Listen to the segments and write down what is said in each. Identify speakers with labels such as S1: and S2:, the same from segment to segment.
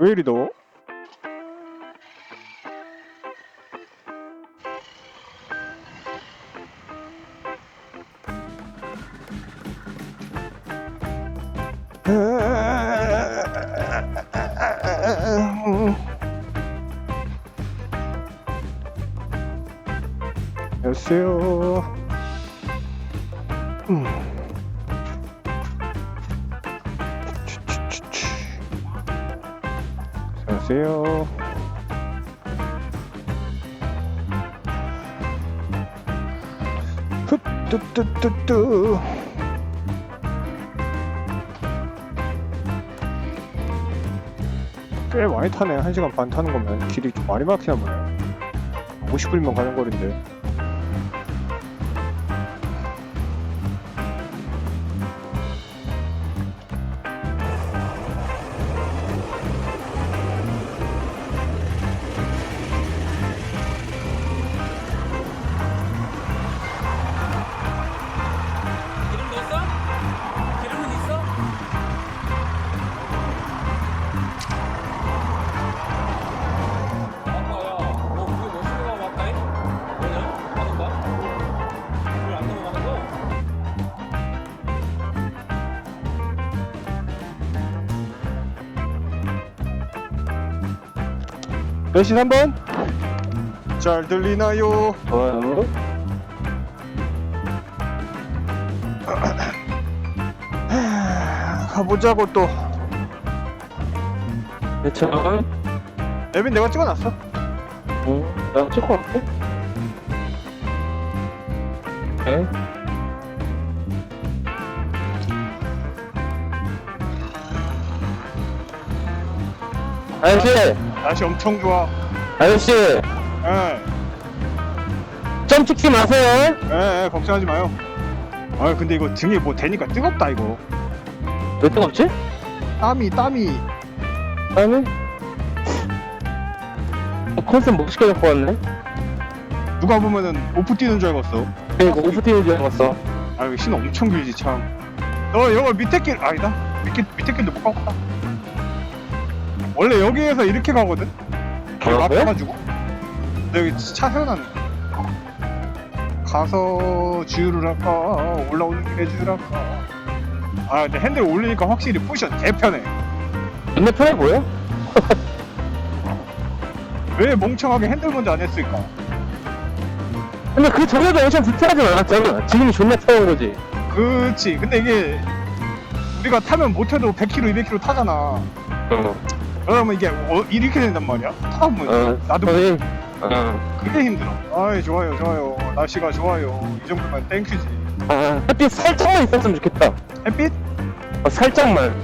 S1: 왜 이리 더워? 안녕하세요. 안녕하세요. 뚜뚜뚜뚜뚜. 꽤 많이 타네. 1시간 반 타는 거면 길이 좀 많이 막히나 보네. 50분이면 가는 거리인데.
S2: 몇시
S1: 3번? 잘 들리나요?
S3: 좋아요.
S1: 가보자고 또.
S3: 괜찮아?
S1: 에빈 내가 찍어놨어.
S3: 응. 나 찍고 갈게. 네. 아저씨!
S1: 날씨 엄청 좋아.
S3: 아저씨!
S1: 예,
S3: 점 찍지 마세요!
S1: 예, 예, 걱정하지 마요. 아 근데 이거 등에 뭐 대니까 뜨겁다 이거.
S3: 왜 뜨겁지?
S1: 땀이 땀이.
S3: 아니? 어, 컨셉 못 시켜갖고 왔네?
S1: 누가 보면은 오프 뛰는 줄 알겠어.
S3: 그니까 오프팅인 줄 알았어.
S1: 아 이거 신 엄청 길지 참. 너 이거 밑에 길 아니다. 밑에 밑에 길도 못 가겠다. 원래 여기에서 이렇게 가거든. 막혀가지고. 근데 여기 차 세워놨네. 가서 주유를 할까 올라오는 길에 주유를 할까. 아 근데 핸들 올리니까 확실히 포지션 개편해.
S3: 맨날 편해 보여?
S1: 왜 멍청하게 핸들 먼저 안 했을까?
S3: 근데 그 전에도 엄청 불편하진 않았잖아. 지금이 존나 편한 거지.
S1: 그치. 근데 이게 우리가 타면 못해도 100km, 200km 타잖아.
S3: 어.
S1: 그러면 이게 어, 이렇게 된단 말이야. 타다 보면
S3: 어.
S1: 나도
S3: 선생님. 어.
S1: 그게 힘들어. 아이 좋아요, 좋아요. 날씨가 좋아요. 이 정도면 땡큐지.
S3: 아, 햇빛 살짝만 있었으면 좋겠다.
S1: 햇빛?
S3: 어, 살짝만.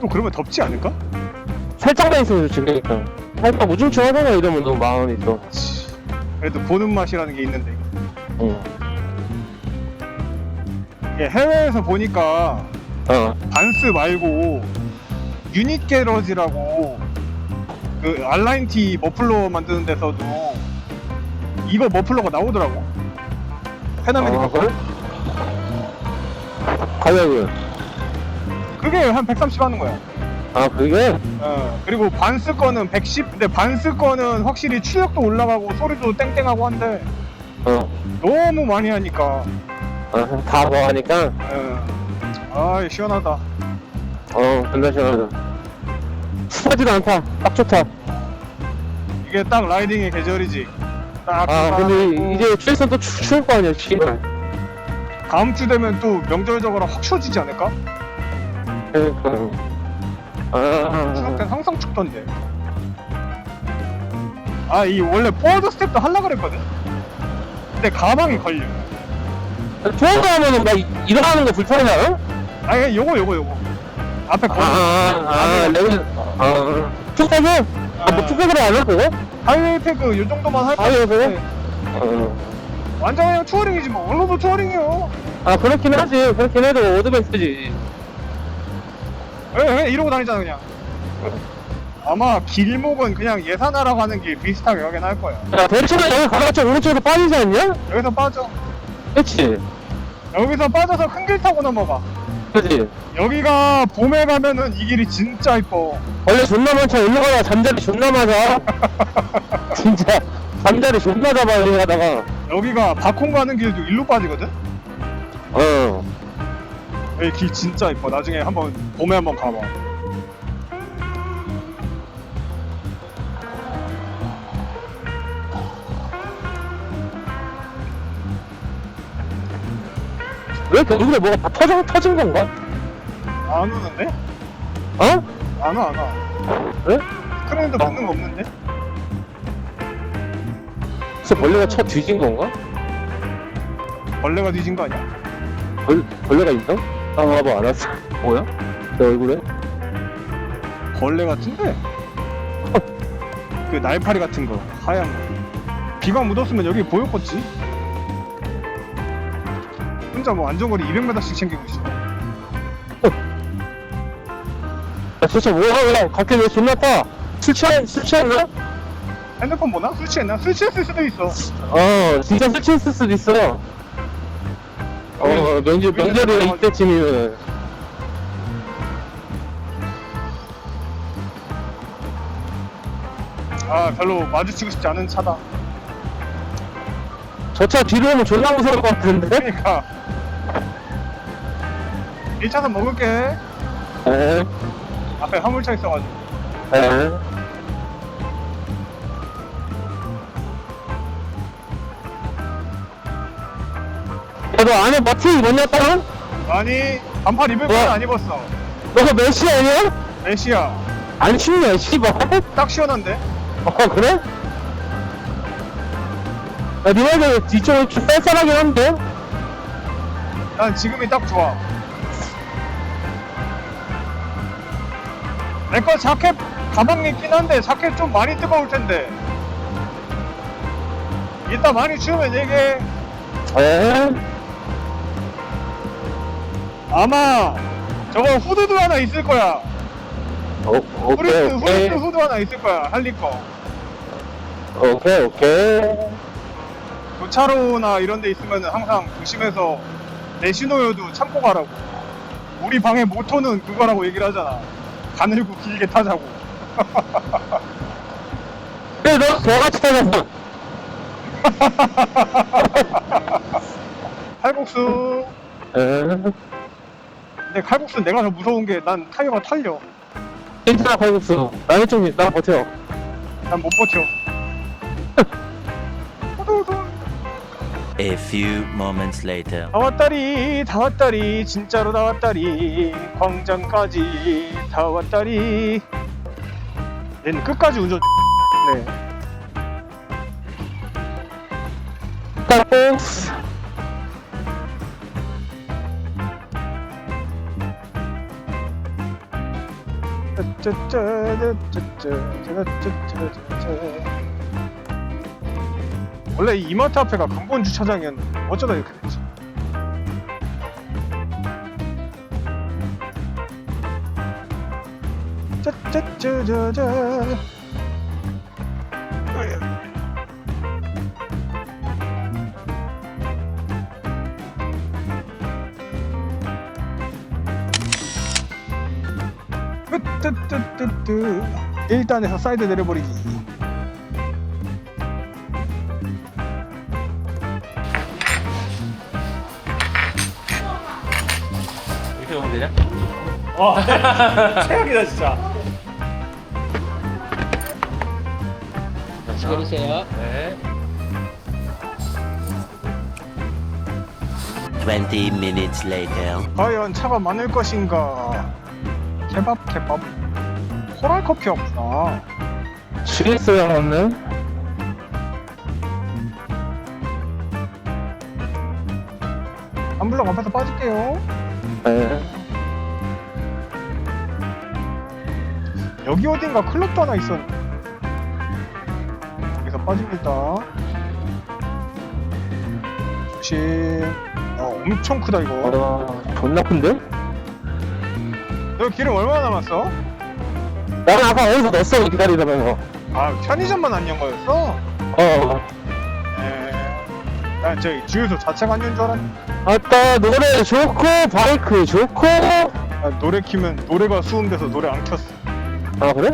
S1: 또 그러면 덥지 않을까?
S3: 살짝만 있으면 좋지, 그러니까. 살짝 우중충 하잖아, 이러면 너무 마음이 또.
S1: 그래도 보는 맛이라는 게 있는데.
S3: 어.
S1: 이게 해외에서 보니까
S3: 어.
S1: 반스 말고 유닛 게러지라고 그 알라인티 머플러 만드는 데서도 이거 머플러가 나오더라고. 페나메리카
S3: 아,
S1: 거.
S3: 그래? 가격은?
S1: 그게 한 130 하는 거야.
S3: 아, 그게?
S1: 어, 그리고 반스 거는 110. 근데 반스 거는 확실히 출력도 올라가고 소리도 땡땡하고 한데
S3: 어.
S1: 너무 많이 하니까.
S3: 어, 다 뭐하니까?
S1: 어, 아, 시원하다.
S3: 어, 존나 시원하다. 습하지도 않다. 딱 좋다.
S1: 이게 딱 라이딩의 계절이지. 딱
S3: 아, 근데 이제 추에선 또 추, 추울 거 아니야, 씨발.
S1: 다음 주 되면 또 명절적으로 확 추워지지 않을까?
S3: 그러니까. 아,
S1: 추울 땐 항상 춥던데. 아, 이 원래 포워드 스텝도 하려고 그랬거든? 근데 가방이 걸려.
S3: 좋은 거 하면은 막 이- 일어나는 거 불편하지 않아?
S1: 아니, 요거, 요거, 요거. 앞에
S3: 아,
S1: 걸려.
S3: 아, 아, 레벨, 아, 투팩을? 아, 뭐 투팩을 안 해, 그거?
S1: 하이웨이 패그 요 정도만 할
S3: 하이웨이
S1: 거야.
S3: 패그? 어.
S1: 완전 그냥 투어링이지 뭐. 얼마도 투어링이요.
S3: 아, 그렇긴 하지. 그렇긴 해도 오드베스트지.
S1: 왜, 왜 이러고 다니잖아, 그냥. 아마 길목은 그냥 예산하라고 하는 길 비슷하게 가긴 할 거야.
S3: 야, 대충은 여기 가다가 오른쪽으로 빠지지 않냐?
S1: 여기서 빠져.
S3: 그치?
S1: 여기서 빠져서 큰 길 타고 넘어가.
S3: 그지?
S1: 여기가 봄에 가면은 이 길이 진짜 이뻐
S3: 원래 존나 많죠. 가다 잠자리 존나 맞아. 진짜. 잠자리 존나 잡아, 여기 가다가.
S1: 여기가 박홍 가는 길도 일로 빠지거든?
S3: 어.
S1: 여기 길 진짜 이뻐 나중에 한번 봄에 한번 가봐
S3: 왜 이렇게 얼굴에 뭐가 다 터져, 터진 건가?
S1: 안 오는데?
S3: 어?
S1: 안 와, 안 와.
S3: 왜?
S1: 스크린도 받는 거 없는데?
S3: 혹시 벌레가 쳐 뒤진 건가?
S1: 벌레가 뒤진 거 아니야?
S3: 벌, 벌레가 있나? 아, 봐봐, 알았어. 뭐야? 내 얼굴에?
S1: 벌레 같은데? 그 날파리 같은 거, 하얀 거. 비가 묻었으면 여기 보였겠지? 혼자 뭐 안전거리 200m씩 챙기고 있어.
S3: 야, 도대체 뭐야, 야, 갑자기 왜 존나 타? 술 취한, 술 취했나?
S1: 핸드폰 보나? 술 취했나? 술 취했을 수도 있어.
S3: 어, 진짜 술 취했을 수도 있어. 어, 명절, 명절이 이때쯤이면.
S1: 아, 별로 마주치고 싶지 않은 차다.
S3: 저 차 뒤로 오면 존나 무서울 것 같은데?
S1: 그러니까. 1차선 먹을게.
S3: 에,
S1: 앞에 화물차 있어가지고.
S3: 에. 야, 너 안에 마티 입었냐따?
S1: 아니, 반팔 입을
S3: 뭐?
S1: 거는 안 입었어.
S3: 너가 메시 아니야?
S1: 메시야.
S3: 안 춥냐, 씨발?
S1: 딱 시원한데?
S3: 어, 그래? 야, 니 말대로 뒤쪽은 좀 쌀쌀하긴 한데?
S1: 난 지금이 딱 좋아. 내 거 자켓 가방 있긴 한데 자켓 좀 많이 뜨거울 텐데. 이따 많이 추우면 얘기해.
S3: 에?
S1: 아마 저거 후드도 하나 있을 거야.
S3: 어, 오케이,
S1: 후리스,
S3: 오케이.
S1: 후드 하나 있을 거야. 할리 거.
S3: 오케이, 오케이.
S1: 교차로나 이런 데 있으면 항상 조심해서 내 신호여도 참고 가라고. 우리 방의 모토는 그거라고 얘기를 하잖아. 가늘고 길게 타자고.
S3: 그래, 너 개같이 타잖아.
S1: 칼국수.
S3: 에?
S1: 근데 칼국수 내가 더 무서운 게 난 타이어가 탈려.
S3: 괜찮아, 칼국수. 나는 좀, 나 버텨.
S1: 난 못 버텨. 호들호들.
S4: A few moments later.
S1: 다 왔다리, 다 왔다리, 진짜로 다 왔다리, 광장까지 다 왔다리. 얘는 끝까지 운전. 네.
S3: 칼국수.
S1: 원래 이 이마트 앞에가 근본 주차장이었는데 어쩌다 이렇게 됐지? 짜짜짜짜짜 뜨뜨뜨뜨뜨. 1단에서 사이드 내려버리기
S2: 이렇게 오면 되냐? 어 최악이다 진짜
S5: 기다리세요.
S2: 네
S4: 20 minutes later.
S1: 과연 차가 많을 것인가 케밥 케밥 코랄 커피였구나
S3: 취했어야 하네?
S1: 안블럭 앞에서 빠질게요
S3: 에.
S1: 여기 어딘가 클럽도 하나 있었는데 여기서 빠집니다 조심 아 엄청 크다 이거
S3: 어, 존나 큰데?
S1: 너 기름 얼마나 남았어?
S3: 나는 아까 어디서 넣었어, 기다리다면서.
S1: 아 편의점만 안 연 거였어?
S3: 어.
S1: 에... 난 저기 주유소 자체가 아닌 줄 알았네.
S3: 아따 노래 좋고 바이크 좋고.
S1: 아, 노래 키면 노래가 수음돼서 노래 안 켰어.
S3: 아 그래?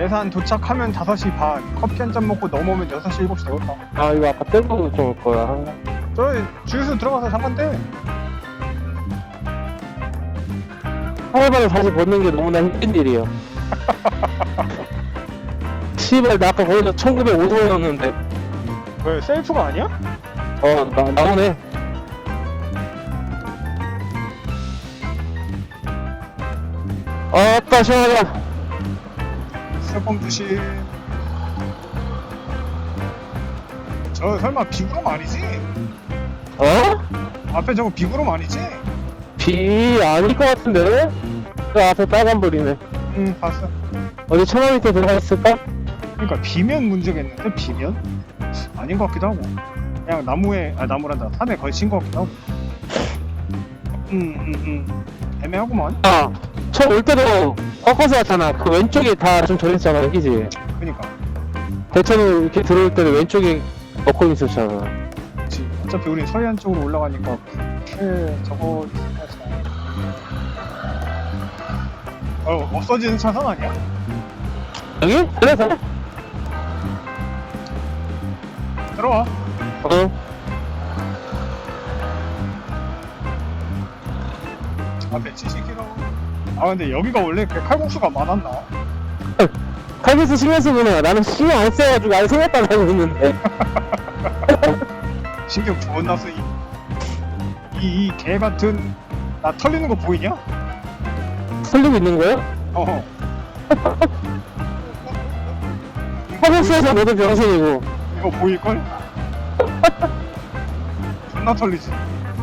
S1: 예산 도착하면 5시 반 커피 한 잔 먹고 넘어오면 6시 7시 되겠다.
S3: 아 이거 아까 땡고 좀올 거야.
S1: 저 주유소 들어가서 잠깐 돼
S3: 하루만에 다시 벗는 게 너무나 힘든 일이야 씨발 나 아까 거기서 1950원이었는데
S1: 왜 셀프가 아니야?
S3: 어 나, 나오네 아따 시원하다
S1: 세범 주신 저 설마 비구름 아니지?
S3: 어?
S1: 앞에 저거 비구름 아니지?
S3: 비 아닐 것 같은데? 그 앞에 빨간 불이네
S1: 응 봤어
S3: 어디 천원 밑에 들어가 있을까?
S1: 그러니까 비면 문제겠는데 비면? 아닌 것 같기도 하고 그냥 나무에 아 나무란다 산에 걸친 것 같기도 하고 음, 애매하구만
S3: 아, 저올 때도 꺾어서 왔잖아. 그 왼쪽이 다 좀 저랬잖아, 여기지.
S1: 그니까
S3: 대천은 이렇게 들어올 때는 왼쪽에 먹고 있었잖아.
S1: 그치 어차피 우린 서해안 쪽으로 올라가니까 에 저거 어 없어지는 차선 아니야?
S3: 여기? 그래서?
S1: 들어와
S3: 어.
S1: 앞에 70km 아 근데 여기가 원래 그 칼국수가 많았나?
S3: 칼비스 신경 쓰구나. 나는 신경 안 써가지고 안 생겼다고 하고 있는데.
S1: 신경 존나 쓰이 이, 이 개 같은 나 털리는 거 보이냐?
S3: 틀리고 있는 거야?
S1: 어
S3: 칼비스에서 너도 병신이고.
S1: 이거 보일걸? 존나 털리지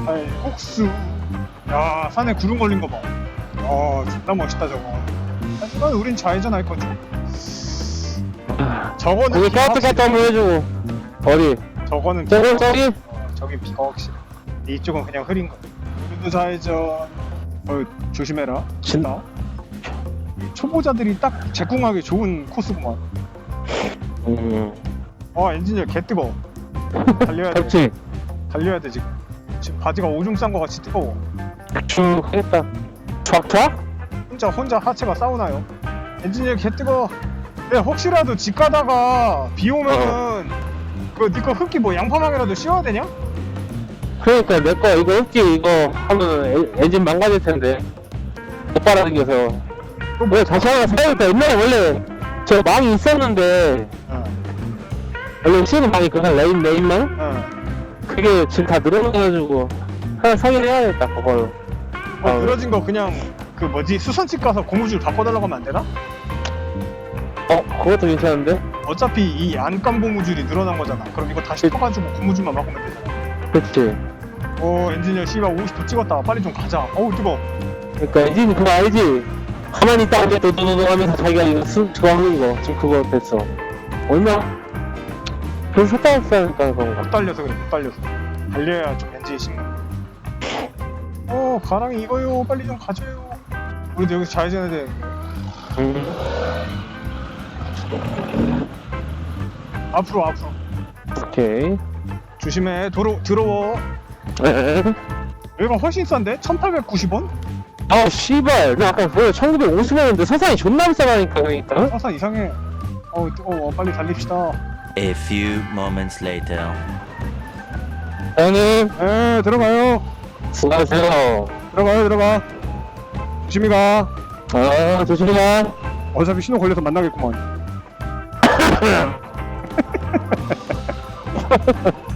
S1: 아이 국수 야 산에 구름 걸린 거 봐 아 존나 멋있다 저거 하지만 우린 좌회전 할 거지 저거는 비가
S3: 까트
S1: 확실해.
S3: 까트 한번 해주고. 어디?
S1: 저거는 비가
S3: 저기?
S1: 어, 저기 비가 확실해 이쪽은 그냥 흐린 거 우리도 좌회전 어 조심해라
S3: 진-
S1: 나 초보자들이 딱 제궁하기 좋은 코스구만
S3: 음.
S1: 어 엔지니어 개 뜨거워 달려야 돼
S3: 덥지?
S1: 달려야 돼 지금 지금 바지가 오줌 싼 거 같이 뜨거워
S3: 쭉 했다. 촥촥?
S1: 혼자 혼자 하체가 사우나요 엔지니어 개 뜨거워 야 혹시라도 집 가다가 비 오면은 그 니꺼 흡기 뭐 양파망이라도 씌워야 되냐?
S3: 그러니까 내 거 이거 웃기 이거 하면 에- 엔진 망가질 텐데. 못 빨아당겨서. 왜 다시 하나 사야겠다 옛날에 원래 저 망이 있었는데
S1: 어,
S3: 원래 쓰는 망이 그냥 레인 레인망?
S1: 어.
S3: 그게 지금 다 늘어나가지고 하나 사긴 해야겠다 그걸로
S1: 뭐
S3: 아,
S1: 늘어진 거 그냥 그 뭐지? 수선집 가서 고무줄 바꿔달라고 하면 안 되나?
S3: 어 그것도 괜찮은데?
S1: 어차피 이 안감 고무줄이 늘어난 거잖아. 그럼 이거 다시 퍼가지고 고무줄만 바꾸면 되잖아.
S3: 그치
S1: 오 엔지니어 씨발 50도 찍었다. 빨리 좀 가자. 어우 뜨거
S3: 그러니까 엔진 그거 알지? 가만히 있다가 이제 도도도도 하면서 자기가 이거 수 저거 하는 거 지금 그거 됐어. 얼마? 그래서 샀다 샀다니까 그런
S1: 못 달려서 그래 못 달려서. 달려야 좀 엔진이 식는. 어 가랑이 이거요. 빨리 좀 가줘요. 우리도 여기서 좌회전해야 돼
S3: 음.
S1: 앞으로 앞으로.
S3: 오케이.
S1: 조심해. 도로 더러워
S3: 에?
S1: 여기가 훨씬 싼데? 1890원?
S3: 아 씨발. 나 아까 뭐야 1950원인데 서산이 존나 비싸다니까 그러니까.
S1: 사사 이상해. 어우 뜨거워 빨리 달립시다.
S4: A few moments later.
S3: 형님.
S1: 에 들어가요.
S3: 수고하세요.
S1: 들어가요 들어가. 조심히 가.
S3: 아 조심히 가.
S1: 어차피 신호 걸려서 만나겠구만